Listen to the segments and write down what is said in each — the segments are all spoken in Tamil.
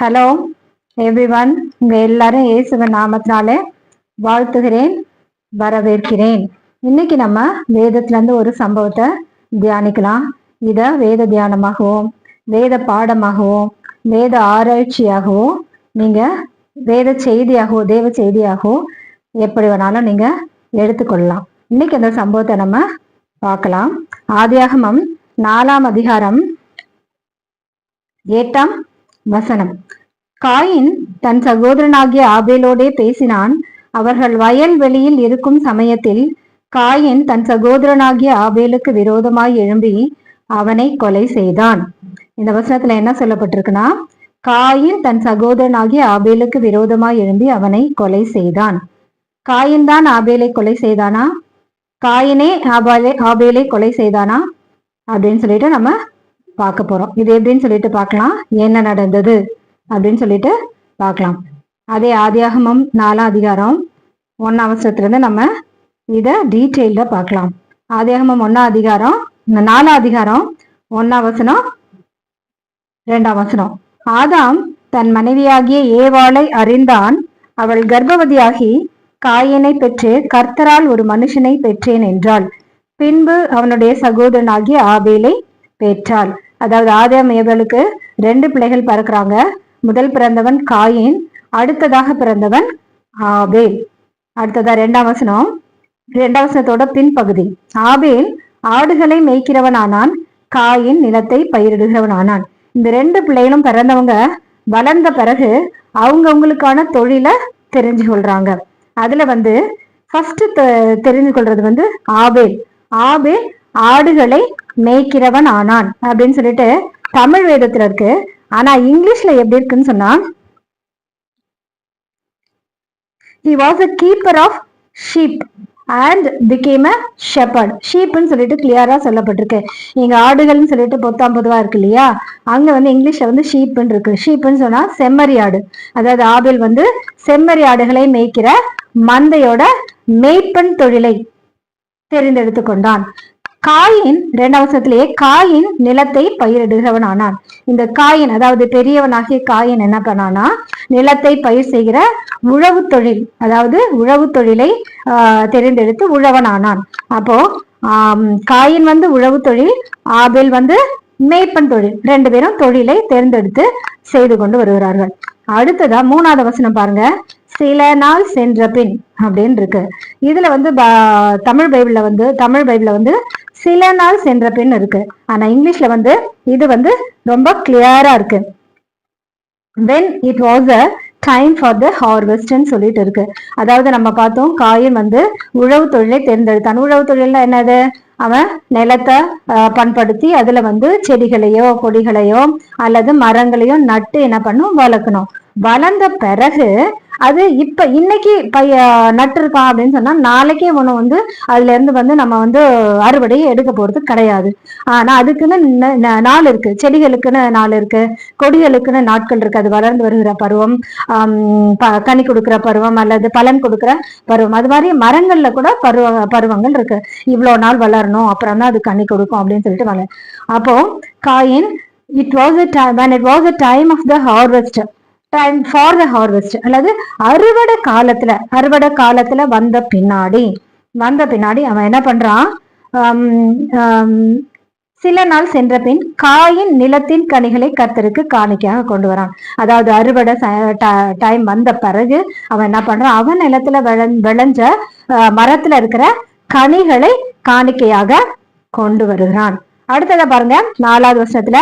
ஹலோ எவ்ரிவன் உங்க எல்லாரும் இயேசுவன் நாமத்தினாலே வாழ்த்துகிறேன் வரவேற்கிறேன். இன்னைக்கு நம்ம வேதத்துல இருந்து ஒரு சம்பவத்தை தியானிக்கலாம். இத வேத தியானமாகவும் வேத பாடமாகவும் வேத ஆராய்ச்சியாகவும் நீங்க வேத செய்தியாகவோ தேவ செய்தியாகவோ எப்படி வேணாலும் நீங்க எடுத்துக்கொள்ளலாம். இன்னைக்கு அந்த சம்பவத்தை நம்ம பார்க்கலாம். ஆதியாகமம் நாலாம் அதிகாரம் எட்டாம் வசனம். காயின் தன் சகோதரனாகிய ஆபேலோடே பேசினான் அவர்கள் வயல் வெளியில் இருக்கும் சமயத்தில் காயின் தன் சகோதரனாகிய ஆபேலுக்கு விரோதமாய் எழும்பி அவனை கொலை செய்தான். இந்த வசனத்துல என்ன சொல்லப்பட்டிருக்குன்னா காயின் தன் சகோதரனாகிய ஆபேலுக்கு விரோதமாய் எழும்பி அவனை கொலை செய்தான். காயின் தான் ஆபேலை கொலை செய்தானா? காயினே ஆபாலே ஆபேலை கொலை செய்தானா? அப்படின்னு சொல்லிட்டு நம்ம பார்க்க போகிறோம் இது எப்படின்னு சொல்லிட்டு பார்க்கலாம். என்ன நடந்தது அப்படின்னு சொல்லிட்டு பார்க்கலாம். அதே ஆதியாகமம் நாலாம் அதிகாரம் ஒன்றாம் அவசரத்துல நம்ம இதை டீட்டெயிலில் பார்க்கலாம். ஆதியாகமம் ஒன்றாம் அதிகாரம் இந்த நாலாம் அதிகாரம் ஒன்றாம் வசனம் ரெண்டாம் வசனம். ஆதாம் தன் மனைவியாகிய ஏவாளை அறிந்தான். அவள் கர்ப்பவதியாகி காயனை பெற்று கர்த்தரால் ஒரு மனுஷனை பெற்றேன் என்றாள். பின்பு அவனுடைய சகோதரனாகிய ஆபேலை பெற்றாள். அதாவது ஆதாம் ஏவலுக்கு ரெண்டு பிள்ளைகள் பிறக்கிறாங்க. முதல் பிறந்தவன் காயின் அடுத்ததாக பிறந்தவன் ஆபேல். அடுத்ததா ரெண்டாம் வசனம். ரெண்டாம் வசனத்தோட பின்பகுதி. ஆபேல் ஆடுகளை மேய்க்கிறவன் ஆனான் காயின் நிலத்தை பயிரிடுகிறவன் ஆனான் இந்த ரெண்டு பிள்ளைகளும் பிறந்தவங்க வளர்ந்த பிறகு அவங்கவுங்களுக்கான தொழிலை தெரிஞ்சு கொள்றாங்க. அதுல வந்து ஃபர்ஸ்ட் தெரிஞ்சு கொள்றது வந்து ஆபேல். ஆபேல் ஆடுகளை மேய்க்கிறவன் ஆனான் அப்படின்னு சொல்லிட்டு தமிழ் வேதத்துல இருக்கு. ஆனா இங்கிலீஷ்ல எப்படி இருக்குன்னு சொன்னா he was a keeper of sheep and became a shepherd ஷீப்னு சொல்லிட்டு கிளியரா சொல்லப்பட்டிருக்கு. இங்க ஆடுகள்னு சொல்லிட்டு பொத்தாம் பொதுவா இருக்கு இல்லையா? அங்க வந்து இங்கிலீஷ்ல வந்து ஷீப்னு இருக்கு. ஷீப்னு சொன்னா செம்மறி ஆடு. அதாவது ஆபில் வந்து செம்மறி ஆடுகளை மேய்க்கிற மந்தையோட மேய்ப்பன் தொழிலை தெரிந்தெடுத்து கொண்டான். காயின் இரண்டாம் காயின் நிலத்தை பயிரிடுகிறவன் ஆனான் இந்த காயின் அதாவது பெரியவனாகிய காயின் என்ன பண்ணானா நிலத்தை பயிர் செய்கிற உழவு தொழில் அதாவது உழவு தொழிலை ஆஹ் தெரிந்தெடுத்து உழவன் ஆனான் அப்போ ஆஹ் காயின் வந்து உழவு தொழில் ஆபேல் வந்து மேய்ப்பன் தொழில் ரெண்டு பேரும் தொழிலை தேர்ந்தெடுத்து செய்து கொண்டு வருகிறார்கள். அடுத்ததா மூணாவது வசனம் பாருங்க சில நாள் சென்ற பின் அப்படின்னு இருக்கு. இதுல வந்து தமிழ் பைபிள்ல வந்து தமிழ் பைபிள்ல வந்து சில நாள் சென்ற பின் இருக்கு. ஆனா இங்கிலீஷ்ல வந்து இது வந்து ரொம்ப கிளியரா இருக்கு. When it was a time for the ஹார்வெஸ்ட்னு சொல்லிட்டு இருக்கு. அதாவது நம்ம பார்த்தோம் காயின் வந்து உழவு தொழிலை தேர்ந்தெடுத்தான். உழவு தொழில்னா என்னது? அவன் நிலத்தை பண்படுத்தி அதுல வந்து செடிகளையோ கொடிகளையோ அல்லது மரங்களையோ நட்டு என்ன பண்ணும்? வளர்க்கணும். வளர்ந்த பிறகு அது இப்ப இன்னைக்கு பைய நட்டிருக்கான் அப்படின்னு சொன்னா நாளைக்கே ஒண்ணு வந்து அதுல இருந்து வந்து நம்ம வந்து அறுவடையை எடுக்க போறது கிடையாது. ஆனா அதுக்குன்னு நாள் இருக்கு. செடிகளுக்குன்னு நாள் இருக்கு. கொடிகளுக்குன்னு நாட்கள் இருக்கு. அது வளர்ந்து வருகிற பருவம் கனி கொடுக்குற பருவம் அல்லது பலன் கொடுக்குற பருவம். அது மாதிரி மரங்கள்ல கூட பருவ பருவங்கள் இருக்கு. இவ்வளவு நாள் வளரணும் அப்புறம் தான் அது கனி கொடுக்கும் அப்படின்னு சொல்லிட்டு வளர் அப்போ Cain it was a time it was a time of the harvest time for the harvest அல்லது அறுவடை காலத்துல அறுவடை காலத்துல வந்த பின்னாடி வந்த பின்னாடி அவன் என்ன பண்றான்? சில நாள் சென்ற பின் காயின் நிலத்தின் கனிகளை கத்தருக்கு காணிக்கையாக கொண்டு வரான். அதாவது அறுவடை டைம் வந்த பிறகு அவன் என்ன பண்றான்? அவன் நிலத்துல விளைஞ்ச மரத்துல இருக்கிற கனிகளை காணிக்கையாக கொண்டு வருகிறான். அடுத்ததை பாருங்க நாலாவது வருஷத்துல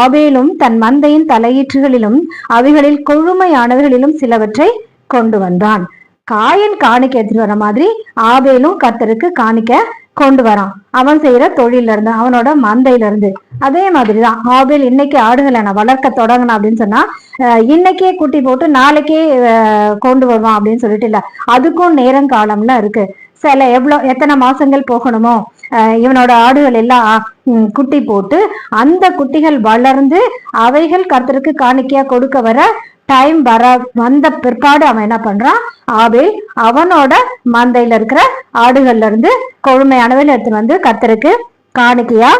ஆபேலும் தன் மந்தையின் தலையீற்றுகளிலும் அவைகளில் கொழுமையானவர்களிலும் சிலவற்றை கொண்டு வந்தான். காயன் காணிக்க எடுத்துட்டு வர மாதிரி ஆபேலும் கத்தருக்கு காணிக்க கொண்டு வரான். அவன் செய்யற தொழில இருந்து அவனோட மந்தையில இருந்து. அதே மாதிரிதான் ஆபேல் இன்னைக்கு ஆடுகளை நான் வளர்க்க தொடங்கினா அப்படின்னு சொன்னா இன்னைக்கே குட்டி போட்டு நாளைக்கே கொண்டு வருவான் அப்படின்னு சொல்லிட்டு இல்ல. அதுக்கும் நேரம் காலம்லாம் இருக்கு. சில எவ்வளவு எத்தனை மாசங்கள் போகணுமோ இவனோட ஆடுகள் எல்லாம் குட்டி போட்டு அந்த குட்டிகள் வளர்ந்து அவைகள் கர்த்தருக்கு காணிக்கையா கொடுக்க வர டைம் வர வந்த பிற்பாடு அவன் என்ன பண்றான்? ஆபேல் அவனோட மந்தையில இருக்கிற ஆடுகள்ல இருந்து கொழுமையானவையில் எடுத்து வந்து கர்த்தருக்கு காணிக்கையா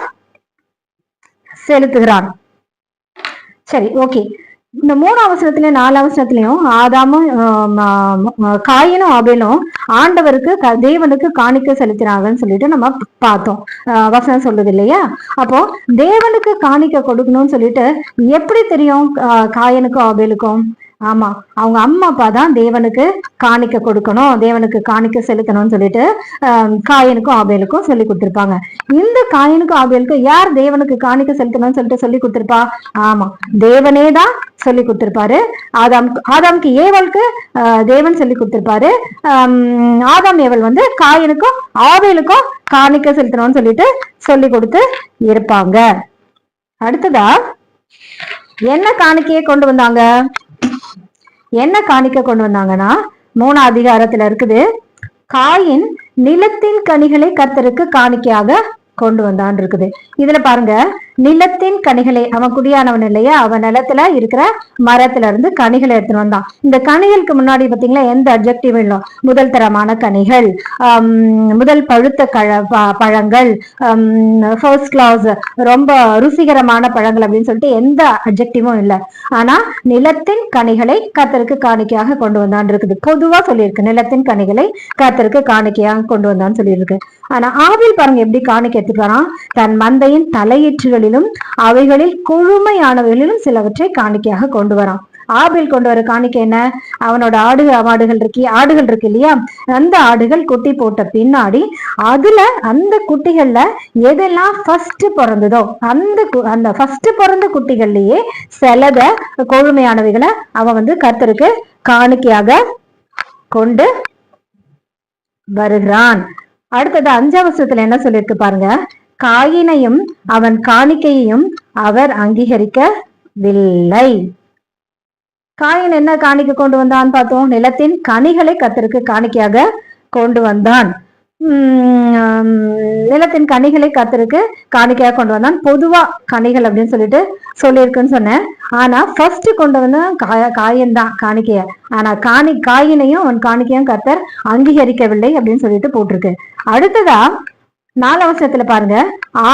செலுத்துகிறான். சரி ஓகே இந்த மூணு அவசரத்துலயும் நாலு அவசரத்துலயும் ஆதாமும் காயினும் ஆபேலும் ஆண்டவருக்கு க- தேவனுக்கு காணிக்க செலுத்தினாங்கன்னு சொல்லிட்டு நம்ம பார்த்தோம். ஆஹ் வசனம் சொல்லுது இல்லையா? அப்போ தேவனுக்கு காணிக்க கொடுக்கணும்னு சொல்லிட்டு எப்படி தெரியும் ஆஹ் காயனுக்கும் ஆபேலுக்கும்? ஆமா. அவங்க அம்மா அப்பா தான் தேவனுக்கு காணிக்க கொடுக்கணும். தேவனுக்கு காணிக்க செலுத்தணும்னு சொல்லிட்டு ஆஹ் காயனுக்கும் ஆபேலுக்கும் சொல்லி கொடுத்திருப்பாங்க. இந்த காயனுக்கும் ஆபேலுக்கும் யார் தேவனுக்கு காணிக்க செலுத்தணும்னு சொல்லிட்டு சொல்லி கொடுத்துருப்பா? ஆமா. தேவனே தான் சொல்லி கொடுத்திருப்பாரு. ஆதாம் ஆதாம்க்கு ஏவலுக்கு ஆஹ் தேவன் சொல்லி கொடுத்திருப்பாரு. ஆதாம் ஏவல் வந்து காயனுக்கும் ஆவேலுக்கும் காணிக்க செலுத்தணும்னு சொல்லிட்டு சொல்லி கொடுத்து இருப்பாங்க. அடுத்ததா என்ன காணிக்கையை கொண்டு வந்தாங்க? என்ன காணிக்க கொண்டு வந்தாங்கன்னா மூணு அதிகாரத்துல இருக்குது காயின் நிலத்தின் கனிகளை கர்த்தருக்கு காணிக்கையாக கொண்டு வந்தான் இருக்குது. இதுல பாருங்க நிலத்தின் கனிகளை அவன் குடியானவன் இல்லையா? அவன் நிலத்துல இருக்கிற மரத்துல இருந்து கனிகளை எடுத்துட்டு வந்தான். இந்த கனிகளுக்கு முன்னாடி பாத்தீங்களா எந்த அப்ஜெக்டிவ் இல்லை. முதல் தரமான கனிகள் முதல் பழுத்த கழ பழங்கள் ஃபர்ஸ்ட் கிளாஸ் ரொம்ப ருசிகரமான பழங்கள் அப்படின்னு சொல்லிட்டு எந்த அப்ஜெக்டிவும் இல்லை. ஆனா நிலத்தின் கனிகளை கத்தருக்கு காணிக்கையாக கொண்டு வந்தான் இருக்குது. பொதுவா சொல்லியிருக்கு நிலத்தின் கனிகளை கத்தருக்கு காணிக்கையாக கொண்டு வந்தான்னு சொல்லியிருக்கு. ஆனா ஆவில் பாருங்க எப்படி காணிக்கை எடுத்துட்டு வரான். தன் மந்தையின் தலையீற்றுகளிலும் அவைகளில் கொழுமையானவைகளிலும் சிலவற்றை காணிக்கையாக கொண்டு வரான். ஆபில் கொண்டு வர காணிக்கை என்ன? அவனோட ஆடு ஆடுகள் இருக்கு ஆடுகள் இருக்கு இல்லையா? அந்த ஆடுகள் குட்டி போட்ட பின்னாடி அதுல அந்த குட்டிகள்ல எதெல்லாம் ஃபர்ஸ்ட் பிறந்ததோ அந்த அந்த ஃபர்ஸ்ட் பிறந்த குட்டிகள்லயே சிலத கொழுமையானவைகளை அவன் வந்து கத்தருக்கு காணிக்கையாக கொண்டு வருகிறான். அடுத்தது அஞ்சாம் வருஷத்துல என்ன சொல்லியிருக்கு பாருங்க. காயினையும் அவன் காணிக்கையையும் அவர் அங்கீகரிக்கவில்லை. காயின் என்ன காணிக்கை கொண்டு வந்தான் பார்த்தோம். நிலத்தின் கனிகளை கத்தருக்கு காணிக்கையாக கொண்டு வந்தான். நிலத்தின் கனிகளை கத்தருக்கு காணிக்கையாக கொண்டு வந்தான். பொதுவா கனிகள் அப்படின்னு சொல்லிட்டு சொல்லியிருக்குன்னு சொன்னேன். ஆனா ஃபர்ஸ்ட் கொண்டு வந்த காய காயின் தான் காணிக்கைய. ஆனா காணி காயினையும் அவன் காணிக்கையும் கத்தர் அங்கீகரிக்கவில்லை அப்படின்னு சொல்லிட்டு போட்டிருக்கு. அடுத்ததா நாலவசத்துல பாருங்க.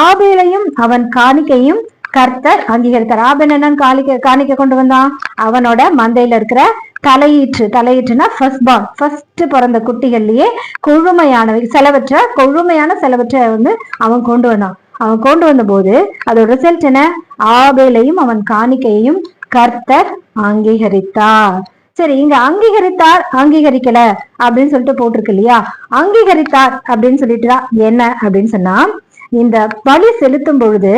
ஆபேலையும் அவன் காணிக்கையும் கர்த்தர் அங்கீகரித்தார். ஆபேல் என்னன்னு காணிக்க காணிக்க கொண்டு வந்தான்? அவனோட மந்தையில இருக்கிற தலையீற்று தலையீற்றுனா ஃபர்ஸ்ட் பார்ன் ஃபர்ஸ்ட் பிறந்த குட்டிகள்லயே கொழுமையானவை செலவற்ற கொழுமையான செலவற்றை வந்து அவன் கொண்டு வந்தான். அவன் கொண்டு வந்த போது அதோட ரிசல்ட் என்ன? ஆபேலையும் அவன் காணிக்கையையும் கர்த்தர் அங்கீகரித்தார். சரி இங்க அங்கீகரித்தார் அங்கீகரிக்கல அப்படின்னு சொல்லிட்டு போட்டிருக்கு இல்லையா? அங்கீகரித்தார் அப்படின்னு சொல்லிட்டு என்ன அப்படின்னு சொன்னா இந்த பலி செலுத்தும் பொழுது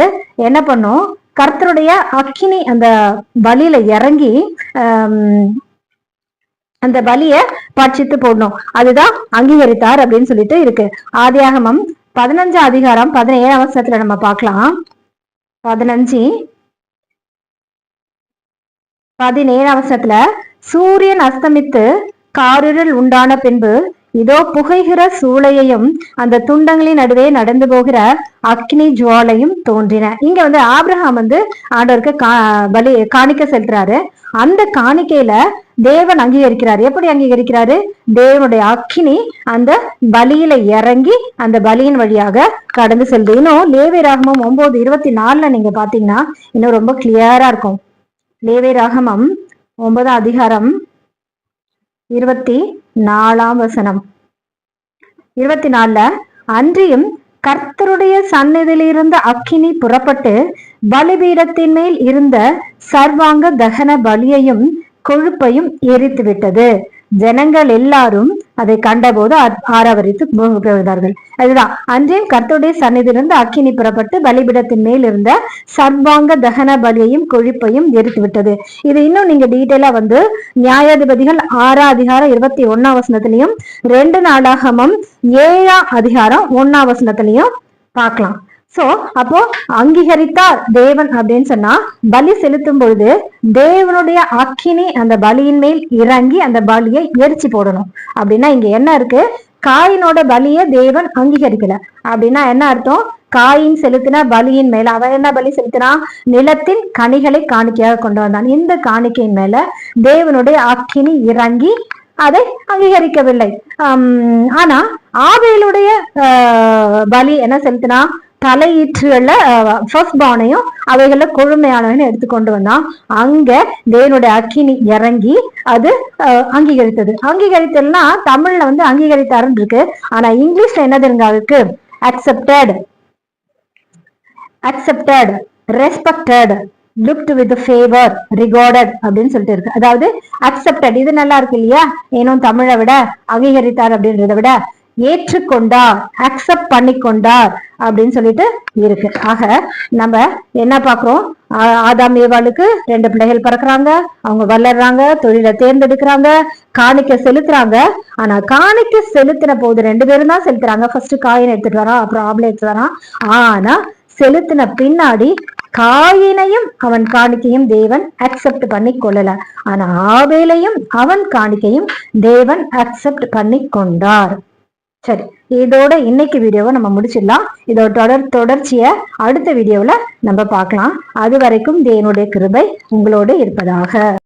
என்ன பண்ணும்? கர்த்தருடைய அக்கினி அந்த பலியில இறங்கி அந்த பலிய பட்சித்து போடணும். அதுதான் அங்கீகரித்தார் அப்படின்னு சொல்லிட்டு இருக்கு. ஆதியாகமம் பதினஞ்சு அதிகாரம் பதினேழாம் வருஷத்துல நம்ம பார்க்கலாம். பதினஞ்சு பதினேழாம் வருஷத்துல சூரியன் அஸ்தமித்து காரிருள் உண்டான பின்பு இதோ புகைகிற சூளையையும் அந்த துண்டங்களின் நடுவே நடந்து போகிற அக்னி ஜுவாலையும் தோன்றின. இங்க வந்து ஆப்ரஹாம் வந்து ஆண்டவருக்கு கா பலி காணிக்க செல்றாரு. அந்த காணிக்கையில தேவன் அங்கீகரிக்கிறார். எப்படி அங்கீகரிக்கிறாரு? தேவனுடைய அக்கினி அந்த பலியில இறங்கி அந்த பலியின் வழியாக கடந்து செல்லுது இன்னும் லேவி ராகமம் ஒன்பது இருபத்தி நாலுல நீங்க பாத்தீங்கன்னா இன்னும் ரொம்ப கிளியரா இருக்கும். லேவி ராகமம் ஒன்பதாம் அதிகாரம் இருபத்தி நாலாம் வசனம். இருபத்தி நாலுல அன்றியும் கர்த்தருடைய சந்நிதியில் இருந்த அக்கினி புறப்பட்டு பலிபீடத்தின் மேல் இருந்த சர்வாங்க தகன பலியையும் கொழுப்பையும் எரித்து விட்டது ஜனங்கள் எல்லாரும் அதை கண்டபோது ஆராவரித்து ஆரவரித்து அதுதான். அன்றையும் கர்த்தருடைய சன்னிதிலிருந்து அக்கினி புறப்பட்டு பலிபிடத்தின் மேல் இருந்த சர்வாங்க தகன பலியையும் கொழிப்பையும் எரித்து விட்டது. இது இன்னும் நீங்க டீட்டெயிலா வந்து நியாயாதிபதிகள் ஆறாம் அதிகாரம் இருபத்தி ஒன்னாம் வசனத்திலையும் ரெண்டு நாளாகமும் ஏழாம் அதிகாரம் ஒன்னாம் வசனத்திலையும் பார்க்கலாம். சோ அப்போ அங்கீகரித்தார் தேவன் அப்படின்னு சொன்னா பலி செலுத்தும் பொழுது தேவனுடைய அக்கினி அந்த பலியின் மேல் இறங்கி அந்த பலியை எரிச்சு போடணும். அப்படின்னா இங்க என்ன இருக்கு? காயினோட பலியை தேவன் அங்கீகரிக்கல. அப்படின்னா என்ன அர்த்தம்? காயின் செலுத்தின பலியின் மேல அவன் என்ன பலி செலுத்தினான் நிலத்தின் கனிகளை காணிக்கையாக கொண்டு வந்தான். இந்த காணிக்கையின் மேல தேவனுடைய அக்கினி இறங்கி அதை அங்கீகரிக்கவில்லை. ஆனா ஆவேலுடைய பலி என்ன செலுத்தினா தலையீற்றுகள்ல ஃபர்ஸ்ட் பானையும் அவைகள்ல கொழுமையானவன்னு எடுத்துக்கொண்டு வந்தான் அங்க தேவனுடைய அக்கினி இறங்கி அது அங்கீகரித்தது. அங்கீகரித்தல்னா தமிழ்ல வந்து அங்கீகரித்தாருன்னு இருக்கு. ஆனா இங்கிலீஷ்ல என்னதுங்க இருக்கு accepted accepted respected looked with favour regarded அப்படின்னு சொல்லிட்டு இருக்கு. அதாவது அக்செப்டட் இது நல்லா இருக்கு இல்லையா? ஏனும் தமிழை விட அங்கீகரித்தார் அப்படின்றத விட ஏற்றுக்கொண்டார் அக்செப்ட் பண்ணிக்கொண்டார் அப்படின்னு சொல்லிட்டு இருக்கு. ஆக நம்ம என்ன பாக்குறோம் ஆதாம் ஏவாளுக்கு ரெண்டு பிள்ளைகள் பறக்குறாங்க. அவங்க வளர்றாங்க தொழிலை தேர்ந்தெடுக்கிறாங்க காணிக்க செலுத்துறாங்க. ஆனா காணிக்க செலுத்தின போது ரெண்டு பேரும் தான் செலுத்துறாங்க. ஃபர்ஸ்ட் காயின் எடுத்துட்டு வரான் அப்புறம் ஆம்பளை எடுத்துட்டு வரான். ஆனா செலுத்தின பின்னாடி காயினையும் அவன் காணிக்கையும் தேவன் அக்செப்ட் பண்ணி கொள்ளல. ஆனா ஆவேலையும் அவன் காணிக்கையும் தேவன் அக்செப்ட் பண்ணி கொண்டார். சரி இதோட இன்னைக்கு வீடியோவை நம்ம முடிச்சிடலாம். இதோட தொடர் தொடர்ச்சியை அடுத்த வீடியோவில் நம்ம பார்க்கலாம். அது வரைக்கும் தேவனுடைய கிருபை உங்களோடு இருப்பதாக.